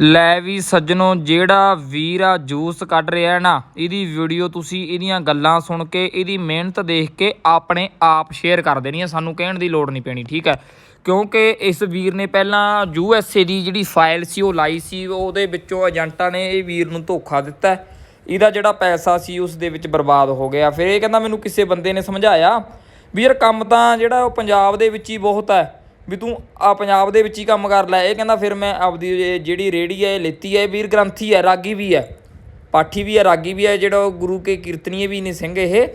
ਲੈ ਵੀ ਸੱਜਣੋ, ਜਿਹੜਾ ਵੀਰ ਆ, ਜੂਸ ਕੱਢ ਰਿਹਾ ਨਾ, ਇਹਦੀ ਵੀਡੀਓ ਤੁਸੀਂ ਇਹਦੀਆਂ ਗੱਲਾਂ ਸੁਣ ਕੇ, ਇਹਦੀ ਮਿਹਨਤ ਦੇਖ ਕੇ ਆਪਣੇ ਆਪ ਸ਼ੇਅਰ ਕਰ ਦੇਣੀ ਹੈ ਸਾਨੂੰ ਕਹਿਣ ਦੀ ਲੋੜ ਨਹੀਂ ਪੈਣੀ, ਠੀਕ ਹੈ? ਕਿਉਂਕਿ ਇਸ ਵੀਰ ਨੇ ਪਹਿਲਾਂ ਯੂ ਐਸ ਏ ਦੀ ਜਿਹੜੀ ਫਾਈਲ ਸੀ, ਉਹ ਲਾਈ ਸੀ, ਉਹਦੇ ਵਿੱਚੋਂ ਏਜੰਟਾਂ ਨੇ ਇਹ ਵੀਰ ਨੂੰ ਧੋਖਾ ਦਿੱਤਾ। ਇਹਦਾ ਜਿਹੜਾ ਪੈਸਾ ਸੀ, ਉਸ ਦੇ ਵਿੱਚ ਬਰਬਾਦ ਹੋ ਗਿਆ। ਫਿਰ ਇਹ ਕਹਿੰਦਾ ਮੈਨੂੰ ਕਿਸੇ ਬੰਦੇ ਨੇ ਸਮਝਾਇਆ ਵੀ ਯਾਰ ਕੰਮ ਤਾਂ ਜਿਹੜਾ ਉਹ ਪੰਜਾਬ ਦੇ ਵਿੱਚ ਹੀ ਬਹੁਤ ਹੈ ਵੀ ਤੂੰ ਆ ਪੰਜਾਬ ਦੇ ਵਿੱਚ ਹੀ ਕੰਮ ਕਰ ਲੈ। ਇਹ ਕਹਿੰਦਾ ਫਿਰ ਮੈਂ ਆਪਦੀ ਜਿਹੜੀ ਰੇੜੀ ਹੈ, ਇਹ ਲੇਤੀ ਹੈ, ਇਹ ਵੀਰ ਗ੍ਰੰਥੀ ਹੈ, ਰਾਗੀ ਵੀ ਹੈ। ਪਾਠੀ ਵੀ ਹੈ, ਰਾਗੀ ਵੀ ਹੈ, ਜਿਹੜਾ ਉਹ ਗੁਰੂ ਕੇ ਕੀਰਤਨੀਏ ਵੀ ਨੇ ਸਿੰਘ ਇਹ।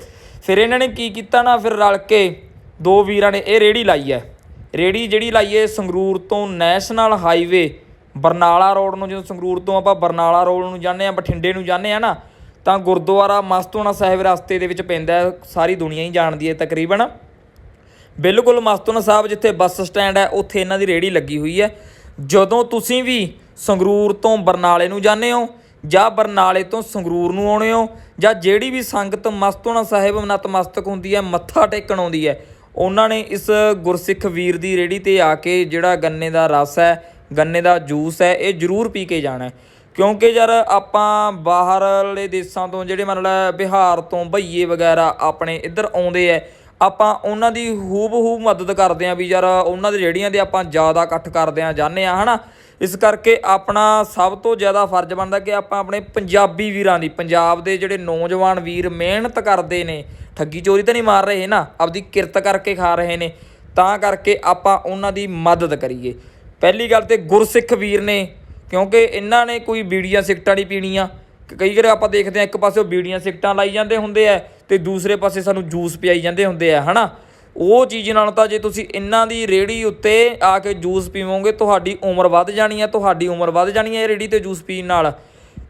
ਫਿਰ ਇਹਨਾਂ ਨੇ ਕੀ ਕੀਤਾ ਨਾ, ਫਿਰ ਰਲ ਕੇ ਦੋ ਵੀਰਾਂ ਨੇ ਇਹ ਰੇੜੀ ਲਾਈ ਹੈ। ਰੇੜੀ ਜਿਹੜੀ ਲਾਈ ਹੈ ਸੰਗਰੂਰ ਤੋਂ ਨੈਸ਼ਨਲ ਹਾਈਵੇ, ਬਰਨਾਲਾ ਰੋਡ ਨੂੰ, ਜਦੋਂ ਸੰਗਰੂਰ ਤੋਂ ਆਪਾਂ ਬਰਨਾਲਾ ਰੋਡ ਨੂੰ ਜਾਂਦੇ ਆ ਬਠਿੰਡੇ ਨੂੰ ਜਾਂਦੇ ਆ ਨਾ, ਤਾਂ ਗੁਰਦੁਆਰਾ ਮਸਤੂਆਣਾ ਸਾਹਿਬ ਰਸਤੇ ਦੇ ਵਿੱਚ ਪੈਂਦਾ ਸਾਰੀ ਦੁਨੀਆ ਹੀ ਜਾਣਦੀ ਹੈ ਤਕਰੀਬਨ। ਬਿਲਕੁਲ ਮਸਤੂਆਣਾ ਸਾਹਿਬ, ਜਿੱਥੇ ਬੱਸ ਸਟੈਂਡ ਹੈ, ਉੱਥੇ ਇਹਨਾਂ ਦੀ ਰੇੜੀ ਲੱਗੀ ਹੋਈ ਹੈ। ਜਦੋਂ ਤੁਸੀਂ ਵੀ ਸੰਗਰੂਰ ਤੋਂ ਬਰਨਾਲੇ ਨੂੰ ਜਾਂਦੇ ਹੋ, ਜਾਂ ਬਰਨਾਲੇ ਤੋਂ ਸੰਗਰੂਰ ਨੂੰ ਆਉਣੇ ਹੋ, ਜਾਂ ਜਿਹੜੀ ਵੀ ਸੰਗਤ ਮਸਤੂਆਣਾ ਸਾਹਿਬ ਨਤਮਸਤਕ ਹੁੰਦੀ ਹੈ, ਮੱਥਾ ਟੇਕਣ ਆਉਂਦੀ ਹੈ, ਉਹਨਾਂ ਨੇ ਇਸ ਗੁਰਸਿੱਖ ਵੀਰ ਦੀ ਰੇੜੀ ਤੇ ਆ ਕੇ ਜਿਹੜਾ ਗੰਨੇ ਦਾ ਰਸ ਹੈ, ਗੰਨੇ ਦਾ ਜੂਸ ਹੈ, ਇਹ ਜ਼ਰੂਰ ਪੀ ਕੇ ਜਾਣਾ ਕਿਉਂਕਿ ਯਾਰ ਆਪਾਂ ਬਾਹਰਲੇ ਦੇਸ਼ਾਂ ਤੋਂ, ਜਿਹੜੇ ਮੰਨ ਲੈ ਬਿਹਾਰ ਤੋਂ ਭਈਏ ਵਗੈਰਾ ਆਪਣੇ ਇੱਧਰ ਆਉਂਦੇ ਐ ਆਪਾਂ ਉਹਨਾਂ ਦੀ ਹੂਬ ਹੂਬ ਮਦਦ ਕਰਦੇ ਆਂ ਵੀ ਯਾਰ ਉਹਨਾਂ ਦੇ ਰੇੜੀਆਂ ਦੇ ਆਪਾਂ ਜ਼ਿਆਦਾ ਇਕੱਠ ਕਰਦੇ ਆਂ ਜਾਂਦੇ ਆ ਹਨਾ? ਇਸ ਕਰਕੇ ਆਪਣਾ ਸਭ ਤੋਂ ਜ਼ਿਆਦਾ ਫਰਜ਼ ਬਣਦਾ ਕਿ ਆਪਾਂ ਆਪਣੇ ਪੰਜਾਬੀ ਵੀਰਾਂ ਦੀ, ਪੰਜਾਬ ਦੇ ਜਿਹੜੇ ਨੌਜਵਾਨ ਵੀਰ ਮਿਹਨਤ ਕਰਦੇ ਨੇ, ਠੱਗੀ ਚੋਰੀ ਤਾਂ ਨਹੀਂ ਮਾਰ ਰਹੇ ਨਾ ਆਪਦੀ ਕਿਰਤ ਕਰਕੇ ਖਾ ਰਹੇ ਨੇ, ਤਾਂ ਕਰਕੇ ਆਪਾਂ ਉਹਨਾਂ ਦੀ ਮਦਦ ਕਰੀਏ। ਪਹਿਲੀ ਗੱਲ ਤੇ ਗੁਰਸਿੱਖ ਵੀਰ ਨੇ, ਕਿਉਂਕਿ ਇਹਨਾਂ ਨੇ ਕੋਈ ਬੀੜੀਆਂ ਸਿਕਟਾਂ ਨਹੀਂ ਪੀਣੀਆਂ। ਕਈ ਵਾਰ ਆਪਾਂ ਦੇਖਦੇ ਆ ਇੱਕ ਪਾਸੇ ਉਹ ਬੀੜੀਆਂ ਸਿਕਟਾਂ ਲਾਈ ਜਾਂਦੇ ਹੁੰਦੇ ਆ ਤੇ ਦੂਸਰੇ ਪਾਸੇ ਸਾਨੂੰ ਜੂਸ ਪਿਆਈ ਜਾਂਦੇ ਹੁੰਦੇ ਆ, ਹਨਾ? ਉਹ ਚੀਜ਼ ਨਾਲ ਤਾਂ ਜੇ ਤੁਸੀਂ ਇਹਨਾਂ ਦੀ ਰੇੜੀ ਉੱਤੇ ਆ ਕੇ ਜੂਸ ਪੀਵੋਗੇ, ਤੁਹਾਡੀ ਉਮਰ ਵੱਧ ਜਾਣੀ ਹੈ ਤੁਹਾਡੀ ਉਮਰ ਵੱਧ ਜਾਣੀ ਹੈ ਇਹ ਰੇੜੀ ਤੇ ਜੂਸ ਪੀਣ ਨਾਲ।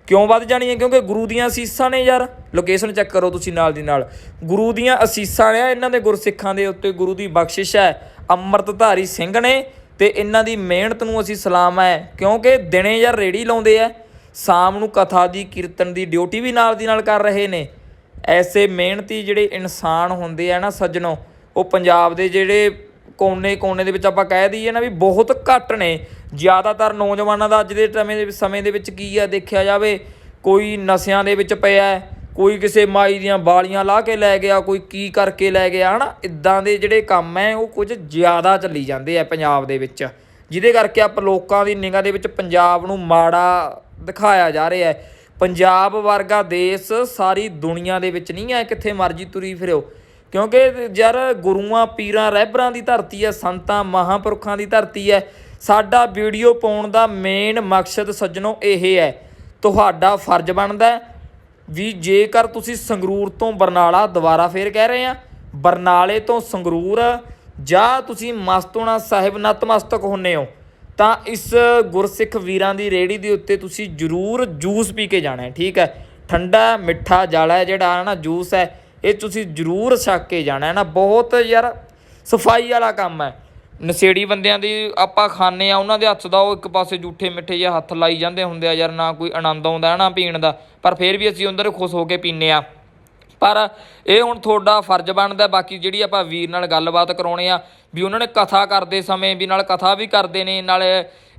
ਕਿਉਂ ਵੱਧ ਜਾਣੀ ਹੈ ਕਿਉਂਕਿ ਗੁਰੂ ਦੀਆਂ ਅਸੀਸਾਂ ਨੇ ਯਾਰ। ਲੋਕੇਸ਼ਨ ਚੈੱਕ ਕਰੋ ਤੁਸੀਂ ਨਾਲ ਦੀ ਨਾਲ। ਗੁਰੂ ਦੀਆਂ ਅਸੀਸਾਂ ਨੇ ਇਹਨਾਂ ਦੇ ਗੁਰਸਿੱਖਾਂ ਦੇ ਉੱਤੇ ਗੁਰੂ ਦੀ ਬਖਸ਼ਿਸ਼ ਹੈ। ਅੰਮ੍ਰਿਤਧਾਰੀ ਸਿੰਘ ਨੇ ਤੇ ਇਹਨਾਂ ਦੀ ਮਿਹਨਤ ਨੂੰ ਅਸੀਂ ਸਲਾਮ ਹੈ। ਕਿਉਂਕਿ ਦਿਨੇ ਯਾਰ ਰੇੜੀ ਲਾਉਂਦੇ ਆ। ਸ਼ਾਮ ਨੂੰ ਕਥਾ ਦੀ, ਕੀਰਤਨ ਦੀ ਡਿਊਟੀ ਵੀ ਨਾਲ ਦੀ ਨਾਲ ਕਰ ਰਹੇ ਨੇ। ਐਸੇ ਮਿਹਨਤੀ ਜਿਹੜੇ ਇਨਸਾਨ ਹੁੰਦੇ ਆ ਨਾ ਸੱਜਣੋ, ਉਹ ਪੰਜਾਬ ਦੇ ਜਿਹੜੇ ਕੋਨੇ ਕੋਨੇ ਦੇ ਵਿੱਚ ਆਪਾਂ ਕਹਿ ਦਈਏ ਨਾ ਵੀ ਬਹੁਤ ਘੱਟ ਨੇ। ਜ਼ਿਆਦਾਤਰ ਨੌਜਵਾਨਾਂ ਦਾ ਅੱਜ ਦੇ ਸਮੇਂ ਦੇ ਸਮੇਂ ਦੇ ਵਿੱਚ ਕੀ ਆ, ਦੇਖਿਆ ਜਾਵੇ, ਕੋਈ ਨਸ਼ਿਆਂ ਦੇ ਵਿੱਚ ਪਿਆ ਕੋਈ ਕਿਸੇ ਮਾਈ ਦੀਆਂ ਬਾਲੀਆਂ ਲਾ ਕੇ ਲੈ ਗਿਆ, ਕੋਈ ਕੀ ਕਰਕੇ ਲੈ ਗਿਆ, ਹਨਾ? ਇਦਾਂ ਦੇ ਜਿਹੜੇ ਕੰਮ ਐ ਉਹ ਕੁਝ ਜ਼ਿਆਦਾ ਚੱਲੀ ਜਾਂਦੇ ਆ ਪੰਜਾਬ ਦੇ ਵਿੱਚ। ਜਿਹਦੇ ਕਰਕੇ ਆਪ ਲੋਕਾਂ ਦੀ ਨਿਗਾਹ ਦੇ ਵਿੱਚ ਪੰਜਾਬ ਨੂੰ ਮਾੜਾ ਦਿਖਾਇਆ ਜਾ ਰਿਹਾ ਹੈ। ਪੰਜਾਬ ਵਰਗਾ ਦੇਸ਼ ਸਾਰੀ ਦੁਨੀਆ ਦੇ ਵਿੱਚ ਨਹੀਂ ਹੈ, ਕਿੱਥੇ ਮਰਜ਼ੀ ਤੁਰੀ ਫਿਰਿਓ। ਕਿਉਂਕਿ ਯਾਰ ਗੁਰੂਆਂ, ਪੀਰਾਂ, ਰਹਿਬਰਾਂ ਦੀ ਧਰਤੀ ਹੈ, ਸੰਤਾਂ, ਮਹਾਂਪੁਰਖਾਂ ਦੀ ਧਰਤੀ ਹੈ। ਸਾਡਾ ਵੀਡੀਓ ਪਾਉਣ ਦਾ ਮੇਨ ਮਕਸਦ ਸੱਜਣੋ ਇਹ ਹੈ, ਤੁਹਾਡਾ ਫਰਜ਼ ਬਣਦਾ ਹੈ ਵੀ ਜੇਕਰ ਤੁਸੀਂ ਸੰਗਰੂਰ ਤੋਂ ਬਰਨਾਲਾ ਦੁਬਾਰਾ ਫੇਰ ਕਹਿ ਰਹੇ ਆ, ਬਰਨਾਲੇ ਤੋਂ ਸੰਗਰੂਰ ਜਾਂ ਤੁਸੀਂ ਮਸਤੂਣਾ ਸਾਹਿਬ ਨਤਮਸਤਕ ਹੁੰਨੇ ਹੋ ਤਾਂ ਇਸ ਗੁਰਸਿੱਖ ਵੀਰਾਂ ਦੀ ਰੇੜੀ ਦੇ ਉੱਤੇ ਤੁਸੀਂ ਜ਼ਰੂਰ ਜੂਸ ਪੀ ਕੇ ਜਾਣਾ ਹੈ, ਠੀਕ ਹੈ? ਠੰਡਾ, ਮਿੱਠਾ, ਜਾਲਾ ਹੈ ਜਿਹੜਾ, ਹੈ ਨਾ, ਜੂਸ ਹੈ, ਇਹ ਤੁਸੀਂ ਜ਼ਰੂਰ ਛੱਕ ਕੇ ਜਾਣਾ ਹੈ ਨਾ। ਬਹੁਤ ਯਾਰ ਸਫ਼ਾਈ ਵਾਲਾ ਕੰਮ ਹੈ। ਨਸ਼ੇੜੀ ਬੰਦਿਆਂ ਦੀ ਆਪਾਂ ਖਾਣੇ ਆ ਉਹਨਾਂ ਦੇ ਹੱਥ ਦਾ ਉਹ ਇੱਕ ਪਾਸੇ ਝੂਠੇ ਮਿੱਠੇ ਜਿਹੇ ਹੱਥ ਲਾਈ ਜਾਂਦੇ ਹੁੰਦੇ ਆ ਯਾਰ, ਨਾ ਕੋਈ ਆਨੰਦ ਆਉਂਦਾ ਹੈ ਨਾ ਪੀਣ ਦਾ। ਪਰ ਫਿਰ ਵੀ ਅਸੀਂ ਉਹਨਾਂ ਖੁਸ਼ ਹੋ ਕੇ ਪੀਨੇ ਆ ਪਰ ਇਹ ਹੁਣ ਤੁਹਾਡਾ ਫਰਜ਼ ਬਣਦਾ, ਬਾਕੀ ਜਿਹੜੀ ਆਪਾਂ ਵੀਰ ਨਾਲ ਗੱਲਬਾਤ ਕਰਾਉਣੇ ਆ, ਵੀ ਉਹਨਾਂ ਨੇ ਕਥਾ ਕਰਦੇ ਸਮੇਂ ਵੀ ਨਾਲ ਕਥਾ ਵੀ ਕਰਦੇ ਨੇ, ਨਾਲ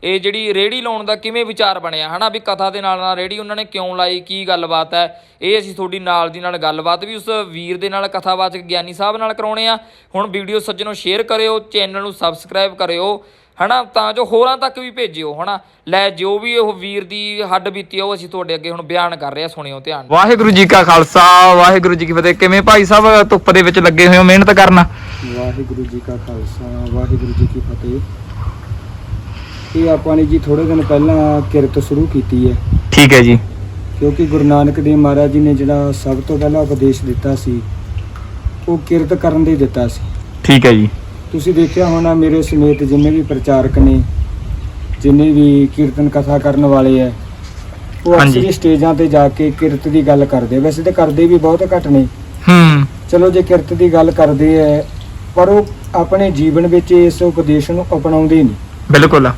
ਇਹ ਜਿਹੜੀ ਰੇੜੀ ਲਾਉਣ ਦਾ ਕਿਵੇਂ ਵਿਚਾਰ ਬਣਿਆ, ਹਨਾ? ਵੀ ਕਥਾ ਦੇ ਨਾਲ ਨਾਲ ਰੇੜੀ ਉਹਨਾਂ ਨੇ ਕਿਉਂ ਲਾਈ, ਕੀ ਗੱਲਬਾਤ ਹੈ? ਇਹ ਅਸੀਂ ਤੁਹਾਡੀ ਨਾਲ ਦੀ ਨਾਲ ਗੱਲਬਾਤ ਵੀ ਉਸ ਵੀਰ ਦੇ ਨਾਲ ਕਥਾਵਾਚਕ ਗਿਆਨੀ ਸਾਹਿਬ ਨਾਲ ਕਰਾਉਣੇ ਆ। ਹੁਣ ਵੀਡੀਓ ਸੱਜਣੋ ਸ਼ੇਅਰ ਕਰਿਓ, ਚੈਨਲ ਨੂੰ ਸਬਸਕ੍ਰਾਈਬ ਕਰਿਓ ਹਨਾ? ਤਾਂ ਜੋ ਹੋਰਾਂ ਤੱਕ ਵੀ ਭੇਜਿਓ ਹਨਾ? ਲੈ ਜੋ ਵੀ ਉਹ ਵੀਰ ਦੀ ਹੱਡ ਬੀਤੀ ਉਹ ਅਸੀਂ ਤੁਹਾਡੇ ਅੱਗੇ ਹੁਣ ਬਿਆਨ ਕਰ ਰਹੇ ਆ ਸੁਣਿਓ ਧਿਆਨ। ਵਾਹਿਗੁਰੂ ਜੀ ਕਾ ਖਾਲਸਾ ਵਾਹਿਗੁਰੂ ਜੀ ਕੀ ਫਤਿਹ। ਕਿਵੇਂ ਭਾਈ ਸਾਹਿਬ ਧੁੱਪ ਦੇ ਵਿੱਚ ਲੱਗੇ ਹੋਏ ਹੋ ਮਿਹਨਤ ਕਰਨ? ਵਾਹਿਗੁਰੂ ਜੀ ਕਾ ਖਾਲਸਾ ਵਾਹਿਗੁਰੂ ਜੀ ਕੀ ਫਤਿਹ। ਇਹ ਆਪਾਂ ਨੇ ਜੀ ਥੋੜੇ ਦਿਨ ਪਹਿਲਾਂ ਕਿਰਤ ਸ਼ੁਰੂ ਕੀਤੀ ਹੈ। ਠੀਕ ਹੈ ਜੀ। ਕਿਉਂਕਿ ਗੁਰੂ ਨਾਨਕ ਦੇਵ ਮਹਾਰਾਜ ਜੀ ਨੇ ਜਿਹੜਾ ਸਭ ਤੋਂ ਪਹਿਲਾ ਉਪਦੇਸ਼ ਦਿੱਤਾ ਸੀ ਉਹ ਕਿਰਤ ਕਰਨ ਦੇ ਦਿੱਤਾ ਸੀ। ਠੀਕ ਹੈ ਜੀ। ਤੁਸੀਂ ਦੇਖਿਆ ਹੋਣਾ ਮੇਰੇ ਸਮੇਤ ਜਿੰਨੇ ਵੀ ਪ੍ਰਚਾਰਕ ਨੇ ਜਿੰਨੇ ਵੀ ਕੀਰਤਨ ਕਥਾ ਕਰਨ ਵਾਲੇ ਹੈ ਉਹ। ਅਕਸਰ ਸਟੇਜਾਂ ਤੇ ਜਾ ਕੇ ਕਿਰਤ ਦੀ ਗੱਲ ਕਰਦੇ। ਵੈਸੇ ਤਾਂ ਕਰਦੇ ਵੀ ਬਹੁਤ ਘੱਟ ਨੇ। ਹੂੰ। ਚਲੋ ਜੇ ਕਿਰਤ ਦੀ ਗੱਲ ਕਰਦੇ ਐ ਪਰ ਉਹ ਆਪਣੇ ਜੀਵਨ ਵਿੱਚ ਇਸ ਉਪਦੇਸ਼ ਨੂੰ ਅਪਣਾਉਂਦੇ ਨਹੀਂ। ਬਿਲਕੁਲ।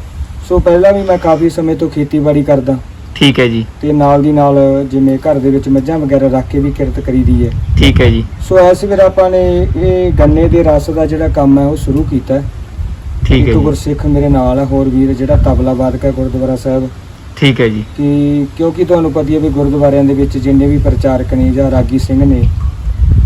ਸੋ ਪਹਿਲਾਂ ਵੀ ਮੈਂ ਕਾਫੀ ਸਮੇਂ ਤੋਂ ਖੇਤੀਬਾੜੀ ਕਰਦਾ। ਠੀਕ ਹੈ ਜੀ। ਤੇ ਨਾਲ ਦੀ ਨਾਲ ਜਿਵੇਂ ਘਰ ਦੇ ਵਿੱਚ ਮੱਝਾਂ ਵਗੈਰਾ ਰੱਖ ਕੇ ਵੀ ਕਿਰਤ ਕਰੀਦੀ ਹੈ। ਠੀਕ ਹੈ ਜੀ। ਸੋ ਇਸ ਵੇਲੇ ਆਪਾਂ ਨੇ ਇਹ ਗੰਨੇ ਦੇ ਰਸ ਦਾ ਜਿਹੜਾ ਕੰਮ ਹੈ ਉਹ ਸ਼ੁਰੂ ਕੀਤਾ ਹੈ। ਠੀਕ ਇੱਕ ਹੈ ਜੀ। ਗੁਰਸਿੱਖ ਮੇਰੇ ਨਾਲ ਹੈ ਹੋਰ ਵੀਰ ਜਿਹੜਾ ਤਬਲਾ ਵਾਦਕ ਹੈ ਗੁਰਦੁਆਰਾ ਸਾਹਿਬ। ਠੀਕ ਹੈ ਜੀ। ਕਿ ਕਿਉਂਕਿ ਤੁਹਾਨੂੰ ਪਤਾ ਹੀ ਹੈ ਵੀ ਗੁਰਦੁਆਰਿਆਂ ਦੇ ਵਿੱਚ ਜਿੰਨੇ ਵੀ ਪ੍ਰਚਾਰਕ ਨੇ ਜਾਂ ਰਾਗੀ ਸਿੰਘ ਨੇ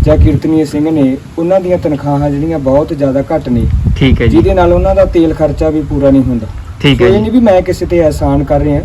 ਜਾਂ ਕੀਰਤਨੀਏ ਸਿੰਘ ਨੇ ਉਹਨਾਂ ਦੀਆਂ ਤਨਖਾਹਾਂ ਜਿਹੜੀਆਂ ਬਹੁਤ ਜ਼ਿਆਦਾ ਘੱਟ ਨੇ। ਠੀਕ ਹੈ ਜੀ। ਜਿਹਦੇ ਨਾਲ ਉਹਨਾਂ ਦਾ ਤੇਲ ਖਰਚਾ ਵੀ ਪੂਰਾ ਨਹੀਂ ਹੁੰਦਾ। ਠੀਕ ਹੈ ਇਹ ਜੀ। ਨਹੀਂ ਵੀ ਮੈਂ ਕਿਸੇ ਤੇ ਅਹਿਸਾਨ ਕਰ ਰਿਹਾ।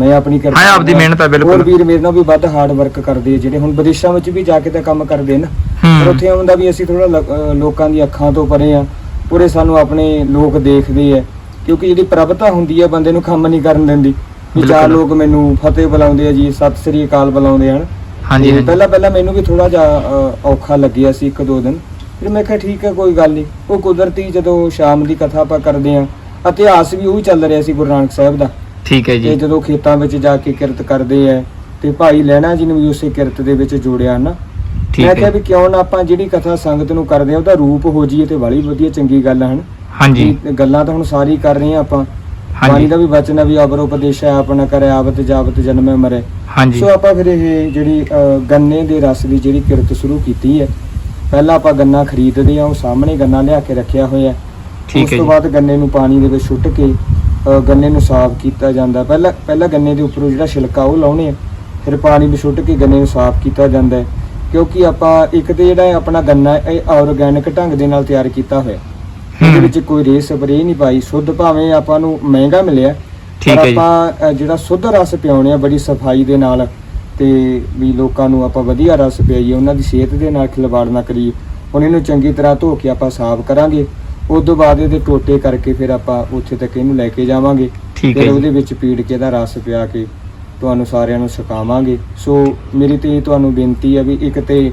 ਮੈਂ ਆਪਣੀ ਕਰ ਹਾਂ, ਆਪਦੀ ਮਿਹਨਤ ਹੈ, ਬਿਲਕੁਲ। ਹੋਰ ਵੀਰ ਮੇਰੇ ਨਾਲ ਵੀ ਵੱਧ ਹਾਰਡ ਵਰਕ ਕਰਦੇ ਆ ਜਿਹੜੇ ਹੁਣ ਵਿਦੇਸ਼ਾਂ ਵਿੱਚ ਵੀ ਜਾ ਕੇ ਤਾਂ ਕੰਮ ਕਰਦੇ ਨਾ। ਪਰ ਉੱਥੇ ਹੁੰਦਾ ਵੀ ਅਸੀਂ ਥੋੜਾ ਲੋਕਾਂ ਦੀ ਅੱਖਾਂ ਤੋਂ ਪਰੇ ਆ ਪੂਰੇ ਸਾਨੂੰ ਆਪਣੇ ਲੋਕ ਦੇਖਦੇ ਆ। ਕਿਉਂਕਿ ਜਿਹੜੀ ਪ੍ਰਭਤਾ ਹੁੰਦੀ ਹੈ ਬੰਦੇ ਨੂੰ ਕੰਮ ਨਹੀਂ ਕਰਨ ਦਿੰਦੀ। ਵੀ ਚਾਰ ਬਿਲਕੁਲ। ਲੋਕ ਮੈਨੂੰ ਫਤਿਹ ਬੁਲਾਉਂਦੇ ਆ ਜੀ ਸਤਿ ਸ੍ਰੀ ਅਕਾਲ ਬੁਲਾਉਂਦੇ ਹਨ। ਹਾਂਜੀ ਤੇ ਹਾਂਜੀ। ਪਹਿਲਾਂ ਪਹਿਲਾਂ ਮੈਨੂੰ ਵੀ ਥੋੜਾ ਜਿਹਾ ਅ, ਔਖਾ ਲੱਗਿਆ ਸੀ ਇੱਕ ਦੋ ਦਿਨ। ਫਿਰ ਮੈਂ ਕਿਹਾ ਠੀਕ ਹੈ ਕੋਈ ਗੱਲ ਨਹੀਂ। ਉਹ ਕੁਦਰਤੀ ਜਦੋਂ ਸ਼ਾਮ ਦੀ ਕਥਾ ਆਪਾਂ ਕਰਦੇ ਆ ਇਤਿਹਾਸ ਵੀ ਉਹੀ ਚੱਲ ਰਿਹਾ ਸੀ ਗੁਰੂ ਨਾਨਕ ਸਾਹਿਬ ਦਾ। ਠੀਕ ਹੈ ਤੇ ਜੀ ਜਦੋਂ ਖੇਤਾਂ ਵਿੱਚ ਜਾ ਕੇ ਕਿਰਤ ਕਰਦੇ ਆ ਤੇ ਭਾਈ ਲੈਣਾ ਜੀ ਨੂੰ ਵੀ ਉਸੇ ਕਿਰਤ ਦੇ ਵਿੱਚ ਜੋੜਿਆ ਨਾ। ਠੀਕ ਮੈਂ ਕਿਹਾ ਹੈ ਵੀ ਕਿਉਂ ਨਾ ਆਪਾਂ ਜਿਹੜੀ ਕਥਾ ਸੰਗਤ ਨੂੰ ਕਰਦੇ ਆ ਉਹਦਾ ਰੂਪ ਹੋ ਜੀਏ ਤੇ ਬੜੀ ਵਧੀਆ ਚੰਗੀ ਗੱਲ ਹਨ? ਹਾਂਜੀ। ਗੱਲਾਂ ਤਾਂ ਹੁਣ ਸਾਰੀ ਕਰ ਰਹੇ ਆ ਆਪਾਂ। ਬਾਣੀ ਹਾਂਜੀ ਦਾ ਵੀ ਵਚਨ ਆ ਵੀ ਅਬਰ ਉਪਦੇਸ਼ ਹੈ ਆਪਣਾ ਕਰੇ ਆਵਤ ਜਾਵਤ ਜਨਮੇ ਮਰੇ। ਹਾਂਜੀ। ਸੋ ਆਪਾਂ ਫਿਰ ਇਹ ਜਿਹੜੀ ਗੰਨੇ ਦੇ ਰਸ ਦੀ ਜਿਹੜੀ ਕਿਰਤ ਸ਼ੁਰੂ ਕੀਤੀ ਹੈ ਪਹਿਲਾਂ ਆਪਾਂ ਗੰਨਾ ਖਰੀਦਦੇ ਆ ਉਹ ਸਾਹਮਣੇ ਗੰਨਾ ਲਿਆ ਕੇ ਰੱਖਿਆ ਹੋਇਆ ਹੈ। ਉਸ ਹੈ ਤੋਂ ਬਾਅਦ ਗੰਨੇ ਨੂੰ ਪਾਣੀ ਦੇ ਵਿੱਚ ਸੁੱਟ ਕੇ ਅ, ਗੰਨੇ ਨੂੰ ਸਾਫ਼ ਕੀਤਾ ਜਾਂਦਾ। ਪਹਿਲਾਂ ਪਹਿਲਾਂ ਗੰਨੇ ਦੇ ਉੱਪਰੋਂ ਜਿਹੜਾ ਛਿਲਕਾ ਉਹ ਲਾਉਣੇ ਆ। ਫਿਰ ਪਾਣੀ ਵਿੱਚ ਸੁੱਟ ਕੇ ਗੰਨੇ ਨੂੰ ਸਾਫ਼ ਕੀਤਾ ਜਾਂਦਾ ਹੈ। ਕਿਉਂਕਿ ਆਪਾਂ ਇੱਕ ਤੇ ਜਿਹੜਾ ਆਪਣਾ ਗੰਨਾ ਹੈ, ਇਹ ਆਰਗੈਨਿਕ ਢੰਗ ਦੇ ਨਾਲ ਤਿਆਰ ਕੀਤਾ ਹੋਇਆ। ਇਹਦੇ ਵਿੱਚ ਕੋਈ ਰੇ ਸਪਰੇ ਨਹੀਂ ਪਾਈ। ਸ਼ੁੱਧ ਭਾਵੇਂ ਆਪਾਂ ਨੂੰ ਮਹਿੰਗਾ ਮਿਲਿਆ ਠੀਕ ਪਰ ਹੈ ਜੀ। ਆਪਾਂ ਅ, ਜਿਹੜਾ ਸ਼ੁੱਧ ਰਸ ਪਿਆਉਣੇ ਆ ਬੜੀ ਸਫ਼ਾਈ ਦੇ ਨਾਲ ਤੇ ਵੀ ਲੋਕਾਂ ਨੂੰ ਆਪਾਂ ਵਧੀਆ ਰਸ ਪਿਆਈਏ ਉਹਨਾਂ ਦੀ ਸਿਹਤ ਦੇ ਨਾਲ ਖਿਲਵਾੜ ਨਾ ਕਰੀਏ ਹੁਣ ਇਹਨੂੰ ਚੰਗੀ ਤਰ੍ਹਾਂ ਧੋ ਕੇ ਆਪਾਂ ਸਾਫ਼ ਕਰਾਂਗੇ। ਉਸ ਤੋਂ ਬਾਅਦ ਇਹਦੇ ਟੋਟੇ ਕਰਕੇ ਫਿਰ ਆਪਾਂ ਉੱਥੇ ਤੱਕ ਇਹਨੂੰ ਲੈ ਕੇ ਜਾਵਾਂਗੇ। ਠੀਕ ਹੈ ਫਿਰ ਜੀ। ਉਹਦੇ ਵਿੱਚ ਪੀੜ ਕੇ ਦਾ ਰਸ ਪਿਆ ਕੇ ਤੁਹਾਨੂੰ ਸਾਰਿਆਂ ਨੂੰ ਸਿਖਾਵਾਂਗੇ। ਸੋ ਮੇਰੀ ਤੇ ਤੁਹਾਨੂੰ ਬੇਨਤੀ ਹੈ ਵੀ ਇੱਕ ਤੇ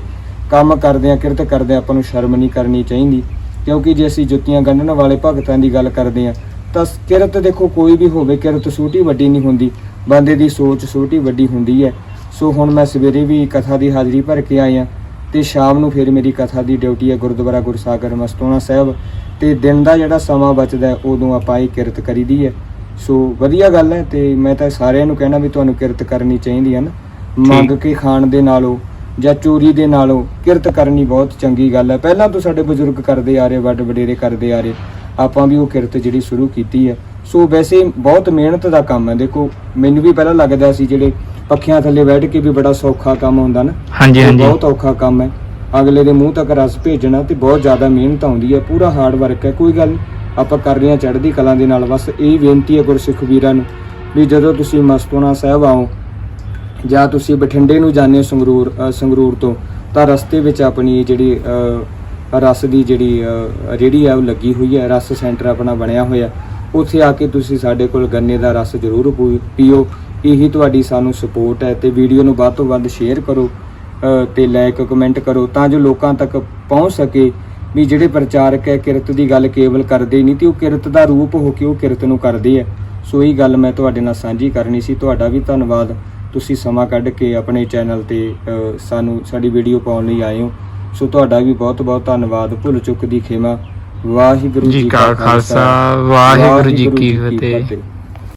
ਕੰਮ ਕਰਦੇ ਆ ਕਿਰਤ ਕਰਦੇ ਆ ਆਪਾਂ ਨੂੰ ਸ਼ਰਮ ਨਹੀਂ ਕਰਨੀ ਚਾਹੀਦੀ। ਕਿਉਂਕਿ ਜੇ ਅਸੀਂ ਜੁੱਤੀਆਂ ਗੰਢਣ ਵਾਲੇ ਭਗਤਾਂ ਦੀ ਗੱਲ ਕਰਦੇ ਆ ਤਾਂ ਕਿਰਤ ਦੇਖੋ ਕੋਈ ਵੀ ਹੋਵੇ ਕਿਰਤ ਛੋਟੀ ਵੱਡੀ ਨਹੀਂ ਹੁੰਦੀ। ਬੰਦੇ ਦੀ ਸੋਚ ਛੋਟੀ ਵੱਡੀ ਹੁੰਦੀ ਹੈ। ਸੋ ਹੁਣ ਮੈਂ ਸਵੇਰੇ ਵੀ ਕਥਾ ਦੀ ਹਾਜ਼ਰੀ ਭਰ ਕੇ ਆਇਆ। ਤੇ ਸ਼ਾਮ ਨੂੰ ਫਿਰ ਮੇਰੀ ਕਥਾ ਦੀ ਡਿਊਟੀ ਹੈ ਗੁਰਦੁਆਰਾ ਗੁਰਸਾਗਰ ਮਸਤੋਣਾ ਸਾਹਿਬ ਤੇ ਦਿਨ ਦਾ ਜਿਹੜਾ ਸਮਾਂ ਬਚਦਾ ਹੈ, ਉਦੋਂ ਆਪਾਂ ਇਹ ਕਿਰਤ ਕਰੀਦੀ ਹੈ। ਸੋ ਵਧੀਆ ਗੱਲ ਹੈ ਤੇ ਮੈਂ ਤਾਂ ਸਾਰਿਆਂ ਨੂੰ ਕਹਿਣਾ ਵੀ ਤੁਹਾਨੂੰ ਕਿਰਤ ਕਰਨੀ ਚਾਹੀਦੀ ਹੈ ਨਾ। ਮੰਗ ਕੇ ਖਾਣ ਦੇ ਨਾਲੋਂ ਜਾਂ ਚੋਰੀ ਦੇ ਨਾਲੋਂ ਕਿਰਤ ਕਰਨੀ ਬਹੁਤ ਚੰਗੀ ਗੱਲ ਹੈ। ਪਹਿਲਾਂ ਤੋਂ ਸਾਡੇ ਬਜ਼ੁਰਗ ਕਰਦੇ ਆ ਰਹੇ ਵੱਡ ਵਡੇਰੇ ਕਰਦੇ ਆ ਰਹੇ ਆਪਾਂ ਵੀ ਉਹ ਕਿਰਤ ਜਿਹੜੀ ਸ਼ੁਰੂ ਕੀਤੀ ਹੈ। ਸੋ ਵੈਸੇ ਬਹੁਤ ਮਿਹਨਤ ਦਾ ਕੰਮ ਹੈ। ਦੇਖੋ ਮੈਨੂੰ ਵੀ ਪਹਿਲਾਂ ਲੱਗਦਾ ਸੀ ਜਿਹੜੇ ਪੱਖਿਆਂ ਥੱਲੇ ਬੈਠ ਕੇ ਵੀ ਬੜਾ ਸੌਖਾ ਕੰਮ ਹੁੰਦਾ ਨਾ। ਹਾਂਜੀ ਇਹ ਹਾਂਜੀ। ਬਹੁਤ ਔਖਾ ਕੰਮ ਹੈ। ਅਗਲੇ ਦੇ ਮੂੰਹ ਤੱਕ ਰਸ ਭੇਜਣਾ ਤੇ ਬਹੁਤ ਜ਼ਿਆਦਾ ਮਿਹਨਤ ਆਉਂਦੀ ਹੈ। ਪੂਰਾ ਹਾਰਡ ਵਰਕ ਹੈ। ਕੋਈ ਗੱਲ ਨਹੀਂ, ਆਪਾਂ ਕਰ ਰਹੇ ਹਾਂ ਚੜ੍ਹਦੀ ਕਲਾ ਦੇ ਨਾਲ। ਬਸ ਇਹ ਬੇਨਤੀ ਹੈ ਗੁਰਸਿੱਖ ਵੀਰਾਂ ਨੂੰ ਵੀ ਜਦੋਂ ਤੁਸੀਂ ਮਸਤੂਣਾ ਸਾਹਿਬ ਆਓ ਜਾਂ ਤੁਸੀਂ ਬਠਿੰਡੇ ਨੂੰ ਜਾਂਦੇ ਹੋ ਸੰਗਰੂਰ ਅ, ਸੰਗਰੂਰ ਤੋਂ ਤਾਂ ਰਸਤੇ ਵਿੱਚ ਆਪਣੀ ਜਿਹੜੀ ਅ, ਰਸ ਦੀ ਜਿਹੜੀ ਅ, ਰੇਹੜੀ ਹੈ ਉਹ ਲੱਗੀ ਹੋਈ ਹੈ। ਰਸ ਸੈਂਟਰ ਆਪਣਾ ਬਣਿਆ ਹੋਇਆ। ਉੱਥੇ ਆ ਕੇ ਤੁਸੀਂ ਸਾਡੇ ਕੋਲ ਗੰਨੇ ਦਾ ਰਸ ਜ਼ਰੂਰ ਪੂ- ਪੀਓ। ਇਹੀ ਤੁਹਾਡੀ ਸਾਨੂੰ ਸਪੋਰਟ ਹੈ ਤੇ ਵੀਡੀਓ ਨੂੰ ਵੱਧ ਤੋਂ ਵੱਧ ਸ਼ੇਅਰ ਕਰੋ ਤੇ ਲਾਈਕ ਕਮੈਂਟ ਕਰੋ ਤਾਂ ਜੋ ਲੋਕਾਂ ਤੱਕ ਪਹੁੰਚ ਸਕੇ ਵੀ ਜਿਹੜੇ ਪ੍ਰਚਾਰਕ ਹੈ ਕਿਰਤ ਦੀ ਗੱਲ ਕੇਵਲ ਕਰਦੇ ਨਹੀਂ ਤੇ ਉਹ ਕਿਰਤ ਦਾ ਰੂਪ ਹੋ ਕੇ ਉਹ ਕਿਰਤ ਨੂੰ ਕਰਦੇ ਆ। ਸੋ ਇਹ ਗੱਲ ਮੈਂ ਤੁਹਾਡੇ ਨਾਲ ਸਾਂਝੀ ਕਰਨੀ ਸੀ। ਤੁਹਾਡਾ ਵੀ ਧੰਨਵਾਦ। ਤੁਸੀਂ ਸਮਾਂ ਕੱਢ ਕੇ ਆਪਣੇ ਚੈਨਲ ਤੇ ਸਾਨੂੰ ਸਾਡੀ ਵੀਡੀਓ ਪਾਉਣ ਲਈ ਆਏ ਹੋ। ਸੋ ਤੁਹਾਡਾ ਵੀ ਬਹੁਤ ਬਹੁਤ ਧੰਨਵਾਦ। ਭੁੱਲ ਚੁੱਕ ਦੀ ਖੇਮਾ। ਵਾਹਿਗੁਰੂ ਜੀ ਕਾ ਖਾਲਸਾ। ਵਾਹਿਗੁਰੂ ਜੀ ਕੀ ਫਤਿਹ।